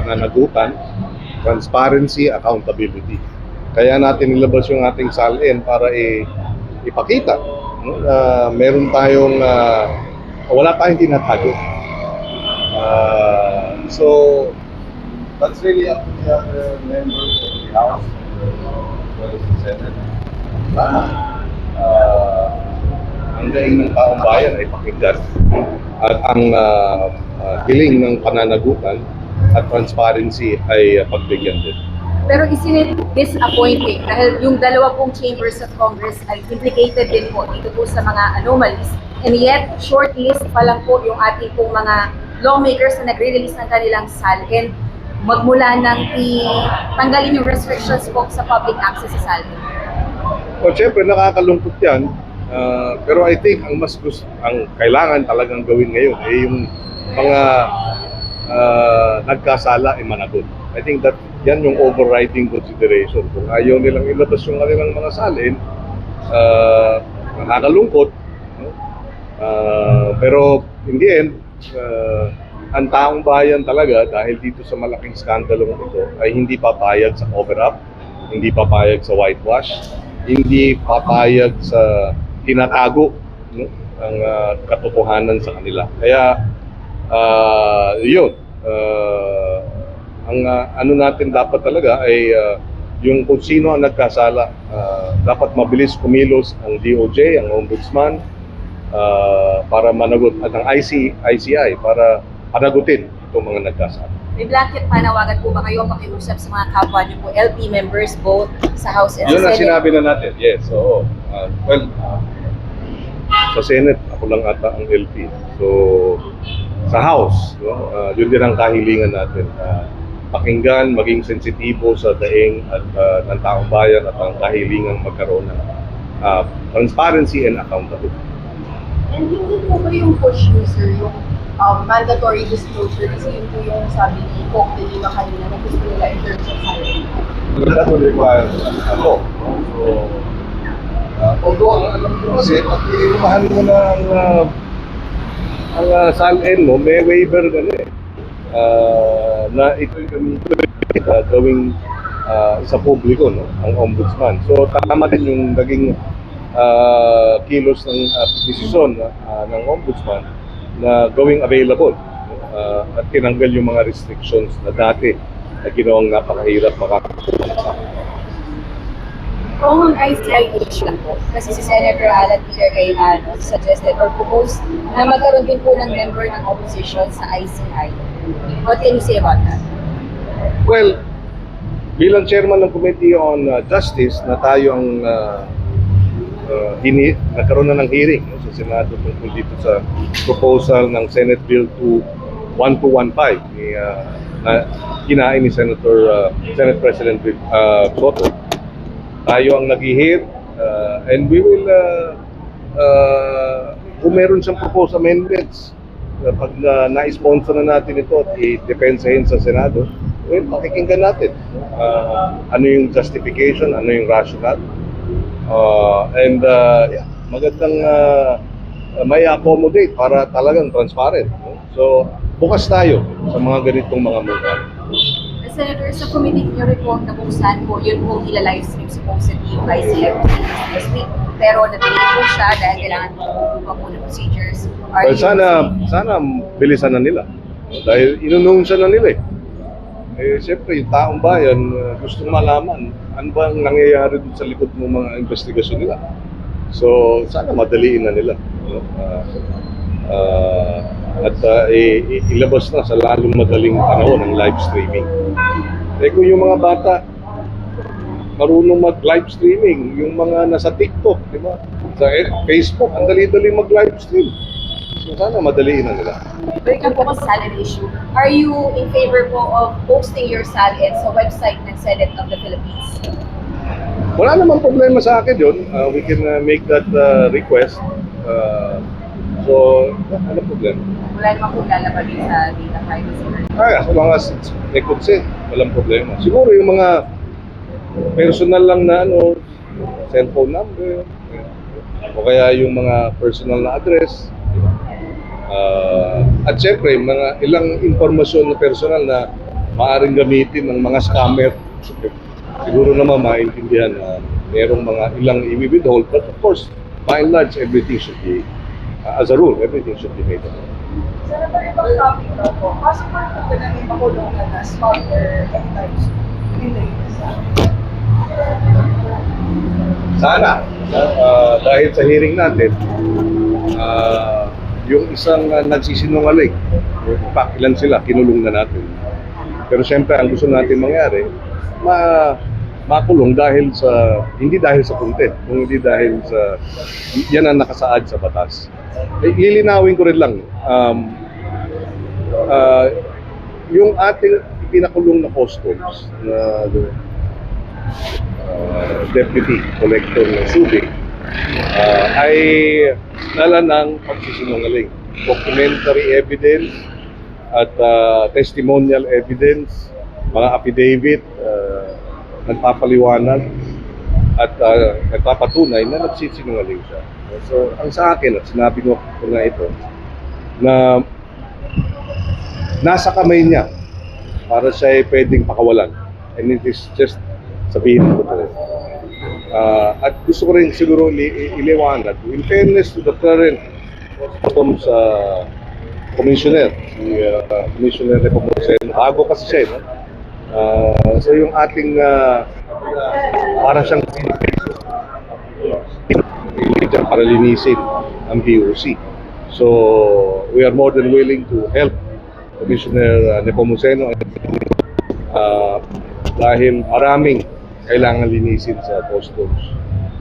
pananagutan, transparency, accountability. Kaya natin nilabas yung ating salin para i- ipakita no, na meron tayong ah, wala tayong tinatago. Ah, so that's really up to the other members of the House as well as the Senate. Sana ah, ang daing ng taong bayan ay pakinggan at ang ah, ah, hiling ng pananagutan at transparency ay ah, pagbigyan din. Pero isn't it disappointing dahil yung dalawa pong chambers of Congress ay implicated din po dito po sa mga anomalies and yet shortlist pa lang po yung ating pong mga lawmakers na nagre-release ng kanilang SALN magmula ng i-tanggalin yung restrictions po sa public access sa SALN. O syempre nakakalungkot 'yan. Ah, pero I think ang mas gusto, ang kailangan talagang gawin ngayon ay yung mga ah, nagkasala ay managot. I think that yan yung overriding consideration. Kung ayaw nilang ilabas yung kanilang mga salin, ah, nakakalungkot. No? Ah, pero in the end, ah, ang taong bayan talaga dahil dito sa malaking skandalong ito ay hindi papayag sa cover-up, hindi papayag sa whitewash, hindi papayag sa tinatago no, ang ah, katotohanan sa kanila. Kaya ah, yun, ah, ang ah, ano natin dapat talaga ay ah, yung kung sino ang nagkasala, ah, dapat mabilis kumilos ang DOJ, ang Ombudsman, ah, para managot at ang IC, ICI para panagutin itong mga nagkasala. May blanket panawagan po ba kayo pakiusap sa mga kapwa niyo po, LP members both sa House and Yun sa ang Senate? sinabi na natin. Yes, oo. Ah, well, ah, sa Senate, ako lang ata ang LP. So, sa House, no, ah, yun din ang kahilingan natin. Ah, pakinggan, maging sensitibo sa daing at ah, ng taong bayan at ang kahilingan magkaroon ng ah, transparency and accountability. And hindi po ba yung push nyo, sir, yung um, mandatory disclosure? Kasi yun po yung sabi ni Coke de Lima kanina na gusto nila in terms of salary. That will require ano. So, uh, although alam ko kasi pag inumahan mo na ang uh, ang uh, salin mo, may waiver eh. Uh, na ito'y gamitin uh, gawing uh, sa publiko, no? ang ombudsman. So, tama din yung naging uh, kilos ng uh, desisyon uh, ng ombudsman na gawing available uh, at tinanggal yung mga restrictions na dati na ginawang napakahirap makakuha ICIH lang po, kasi si Senator Alan Peter Cayetano suggested or proposed na magkaroon din po ng member ng opposition sa ICI. What can you say about that? Well, bilang chairman ng Committee on uh, Justice na tayo ang uh, uh, hini, nagkaroon na ng hearing no, sa Senado tungkol dito sa proposal ng Senate Bill 2 1215 ni uh, na kinain ni Senator uh, Senate President uh, Soto. Tayo ang nag-hear uh, and we will uh, uh, kung meron siyang proposed amendments uh, pag uh, na-sponsor na natin ito at i-depensahin sa Senado, well, pakikinggan natin. Uh, ano yung justification, ano yung rationale. Uh, and uh, yeah, magandang uh, may accommodate para talagang transparent. So, bukas tayo sa mga ganitong mga muna. Senator, sa committee niyo report na kung saan po yun pong ila-livestream supposedly yung ICF this week. Pero natinigil po siya dahil kailangan po pa po ng procedures. Are Well, you- sana, sana bilisan na nila. Dahil inununsya na nila eh. Eh, siyempre, yung taong bayan, uh, gustong malaman ano ba ang nangyayari dun sa likod ng mga investigasyon nila. So, sana madaliin na nila. No? Ah, ah, at i- ilabas na sa lalong madaling panahon ng live streaming. Eh kung yung mga bata marunong mag-live streaming, yung mga nasa TikTok, di ba? Sa eh, Facebook, ang dali-dali mag-live stream. So sana madaliin na nila. Balik po sa salad issue. Are you in favor po of posting your salad sa website ng Senate of the Philippines? Wala namang problema sa akin yun. Uh, we can uh, make that uh, request. Uh, so, ano problema? Wala naman po lalabagin sa data privacy. Long as it's may consent, walang problema. Siguro yung mga personal lang na ano, cellphone number, o kaya yung mga personal na address. Uh, at syempre, mga ilang impormasyon na personal na maaaring gamitin ng mga scammer. Siguro naman maintindihan na merong mga ilang i-withhold. But of course, by and large, everything should be, uh, as a rule, everything should be made available. Senator, ibang topic daw po. Possible po ba na may makulungan na smuggler anytime soon in the? Sana, uh, dahil sa hearing natin, uh, yung isang uh, nagsisinungaling, in fact, ilan sila, kinulong na natin. Pero siyempre, ang gusto natin mangyari, ma makulong dahil sa, hindi dahil sa content, kundi dahil sa, yan ang nakasaad sa batas. Eh, lilinawin ko rin lang, um, uh, yung ating pinakulong na customs na uh, deputy collector ng Subic uh, ay dala ng pagsisinungaling. Documentary evidence at uh, testimonial evidence, mga affidavit, uh, nagpapaliwanag at uh, nagpapatunay na nagsisinungaling siya. So, ang sa akin, at sinabi ko nga ito, na nasa kamay niya para siya ay pwedeng pakawalan. And it is just sabihin ko to. Uh, at gusto ko rin siguro ili- iliwanag, in fairness to the current customs uh, commissioner, si uh, Commissioner Nepomuceno, bago kasi siya, eh, no? Uh, so yung ating uh, para siyang dyan para linisin ang POC. So, we are more than willing to help Commissioner uh, Nepomuceno uh, dahil maraming kailangan linisin sa customs.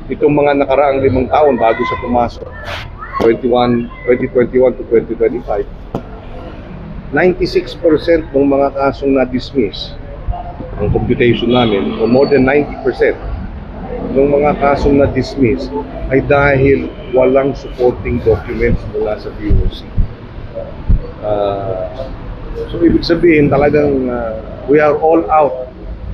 Itong mga nakaraang limang taon bago sa pumasok, 21, 2021 to 2025, 96% ng mga kasong na-dismiss ang computation namin, o more than 90% ng mga kasong na-dismiss ay dahil walang supporting documents mula sa POC. Ah, so, ibig sabihin talagang ah, we are all out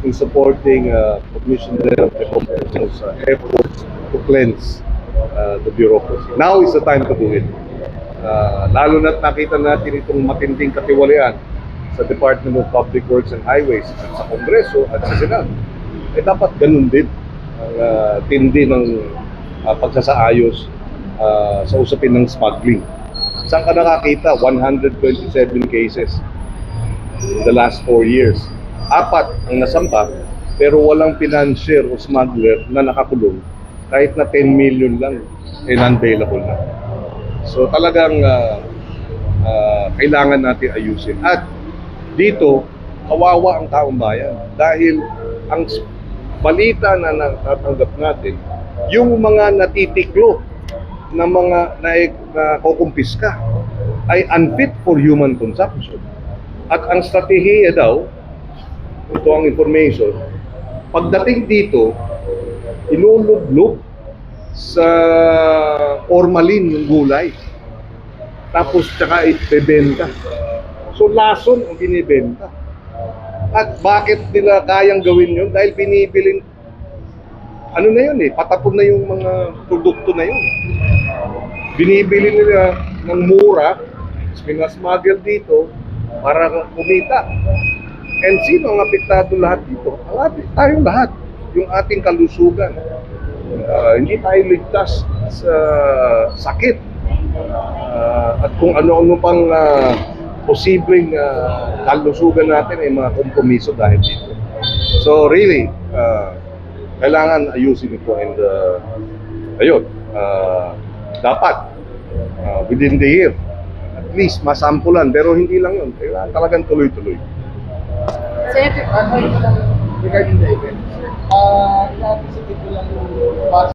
in supporting uh, Commissioner Nepomuceno's uh, efforts to cleanse uh, the bureaucracy. Now is the time to do it. Uh, lalo na't nakita natin itong matinding katiwalian sa Department of Public Works and Highways at sa Kongreso at sa Senado. Eh dapat ganun din ang uh, tindi ng uh, pagsasaayos uh, sa usapin ng smuggling. Saan ka nakakita? 127 cases in the last four years. Apat ang nasampa, pero walang financier o smuggler na nakakulong. Kahit na 10 million lang, eh non-bailable na. So talagang ah, ah, kailangan natin ayusin. At dito, kawawa ang taong bayan. Dahil ang balita na natatanggap natin, yung mga natitiklo na mga na, na ay unfit for human consumption. At ang strategiya daw, ito ang information, pagdating dito, ilulublog sa formalin yung gulay. Tapos tsaka ibebenta. So lason ang binibenta. At bakit nila kayang gawin yun? Dahil binibilin, ano na yun eh, patapon na yung mga produkto na yun. Binibili nila ng mura, minasmuggle dito para kumita. And sino ang apektado lahat dito? Ang ating, tayong lahat. Yung ating kalusugan. Ah, hindi tayo ligtas sa sakit. Ah, at kung ano-ano pang ah, posibleng ah, kalusugan natin ay mga kompromiso dahil dito. So really, ah, kailangan ayusin ito and uh, ayun, ah, dapat ah, within the year at least masampulan pero hindi lang yun, kailangan talagang tuloy-tuloy. Senator, regarding the event, uh, ko lang yung